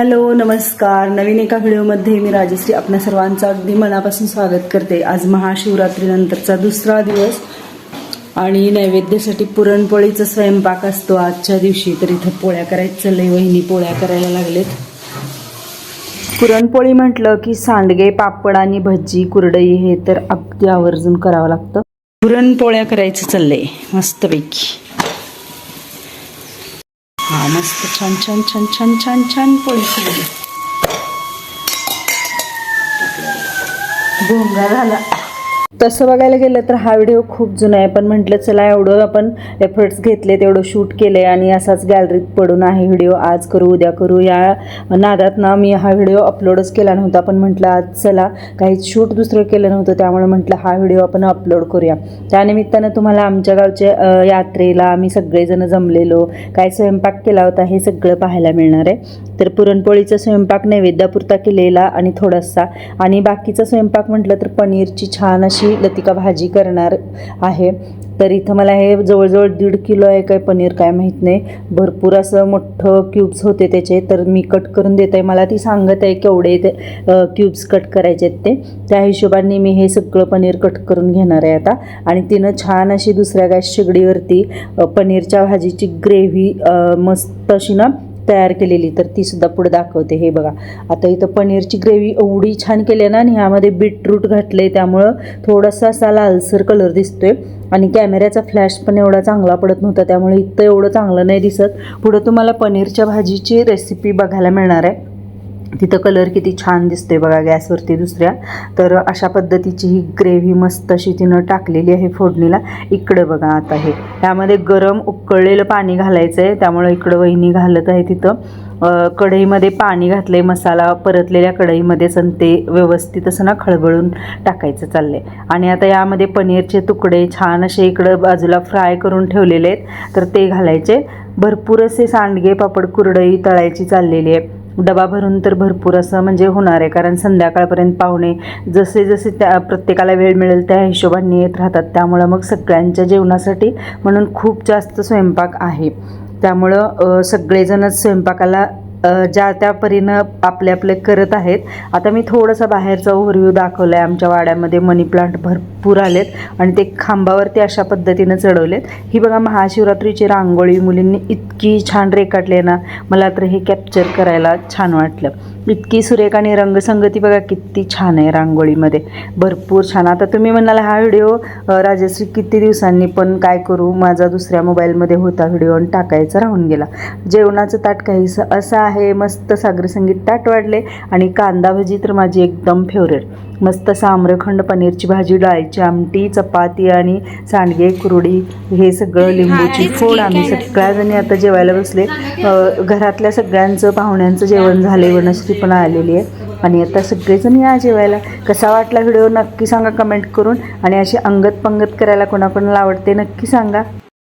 Hello नमस्कार. नवीन एका व्हिडिओमध्ये मी राजश्री आपल्या सर्वांचं अगदी मनापासून स्वागत करते. आज महाशिवरात्रीनंतरचा दुसरा दिवस आणि नैवेद्यासाठी पुरणपोळीचा स्वयंपाक असतो आजच्या दिवशी. तर इथं पोळ्या करायचं चाललंय वहिनी पोळ्या करायला लागलेत. पुरणपोळी म्हटलं की सांडगे पापड आणि भजी कुरडई हे तर अगदी आवर्जून करावं लागतं. पुरणपोळ्या करायचं चाललंय. मस्तपैकी. हा मस्त. छान छान छान छान छान छान पोळी खाल्ली भोंगा झाला. तसं बघायला गेलं तर हा व्हिडिओ खूप जुना आहे. पण म्हटलं चला एवढं आपण एफर्ट्स घेतले तेवढं शूट केले आणि असाच गॅलरीत पडून आहे व्हिडिओ. आज करू उद्या करू. या नादात ना मी हा व्हिडिओ अपलोडच केला नव्हता. पण म्हटलं आज चला काही शूट दुसरं केलं नव्हतं. त्यामुळे म्हटलं हा व्हिडिओ आपण अपलोड करूया. त्यानिमित्तानं तुम्हाला आमच्या गावच्या यात्रेला आम्ही सगळेजण जमलेलो. काय स्वयंपाक केला होता हे सगळं पाहायला मिळणार आहे. तर पुरणपोळीचा स्वयंपाक नैवेद्यापुरता केलेला आणि थोडासा. आणि बाकीचा स्वयंपाक म्हटलं तर पनीरची छान अशी लतिका भाजी करणार आहे. तर इथं मला हे जवळजवळ दीड किलो आहे काय पनीर काय माहीत नाही. भरपूर असं मोठं क्यूब्स होते त्याचे. तर मी कट करून देत आहे मला ती सांगत आहे केवढे ते क्यूब्स कट करायचे आहेत ते. त्या हिशोबाने मी हे सगळं पनीर कट करून घेणार आहे आता. आणि तिनं छान अशी दुसऱ्या गॅस शेगडीवरती पनीरच्या भाजीची ग्रेव्ही मस्त अशी ना तयार केलेली तर ती सुद्धा पुढे दाखवते. हे बघा आता इथं पनीरची ग्रेव्ही एवढी छान केली आहे ना आणि ह्यामध्ये बीटरूट घातले त्यामुळं थोडासा असा लालसर कलर दिसतोय. आणि कॅमेऱ्याचा फ्लॅश पण एवढा चांगला पडत नव्हता त्यामुळे इथं एवढं चांगलं नाही दिसत. पुढं तुम्हाला पनीरच्या भाजीची रेसिपी बघायला मिळणार आहे. तिथं कलर किती छान दिसतोय बघा गॅसवरती दुसऱ्या. तर अशा पद्धतीची ही ग्रेव्ही मस्त अशी तिनं टाकलेली आहे फोडणीला. इकडं बघा आता हे. त्यामध्ये गरम उकळलेलं पाणी घालायचं आहे त्यामुळे इकडं वहिनी घालत आहे तिथं. कढईमध्ये पाणी घातले मसाला परतलेल्या कढईमध्येच आणि ते व्यवस्थित असं ना खळबळून टाकायचं चाललंय. आणि आता यामध्ये पनीरचे तुकडे छान असे इकडं बाजूला फ्राय करून ठेवलेले आहेत. तर ते घालायचे. भरपूर असे सांडगे पापड कुरडई तळायची चाललेली आहे. डबा भरून तर भरपूर असं म्हणजे होणार आहे. कारण संध्याकाळपर्यंत पाहुणे जसे जसे त्या प्रत्येकाला वेळ मिळेल त्या हिशोबाने येत राहतात. त्यामुळं मग सगळ्यांच्या जेवणासाठी म्हणून खूप जास्त स्वयंपाक आहे. त्यामुळं सगळेजणच स्वयंपाकाला ज्या त्या परीनं आपले आपले करत आहेत. आता मी थोडंसं बाहेरचा ओव्हरव्ह्यू दाखवला आहे आमच्या वाड्यामध्ये मनी प्लांट भरपूर आलेत आणि ते खांबावरती अशा पद्धतीनं चढवलेत. ही बघा महाशिवरात्रीची रांगोळी मुलींनी इतकी छान रेखाटली ना. मला तर हे कॅप्चर करायला छान वाटलं. इतकी सुरेख आणि रंगसंगती बघा किती छान आहे रांगोळीमध्ये. भरपूर छान. आता तुम्ही म्हणाल हा व्हिडिओ राजश्री किती दिवसांनी पण काय करू? माझा दुसऱ्या मोबाईलमध्ये होता व्हिडिओ आणि टाकायचा राहून गेला. जेवणाचं ताट काहीसं असं आहे मस्त सागर संगीत ताट वाढले आणि कांदा भजी तर माझी एकदम फेवरेट मस्त असं आम्रखंड पनीरची भाजी डाळीची आमटी चपाती आणि सांडगे कुरडी हे सगळं लिंबूची फोड आम्ही सगळ्याजणी आता जेवायला बसले. घरातल्या सगळ्यांचं पाहुण्यांचं जेवण झाले वनश्री पण आलेली आहे. आणि आता सगळेजण या जेवायला. कसा वाटला व्हिडिओ नक्की सांगा कमेंट करून. आणि अशी अंगत पंगत करायला कोणाकोणाला आवडते नक्की सांगा.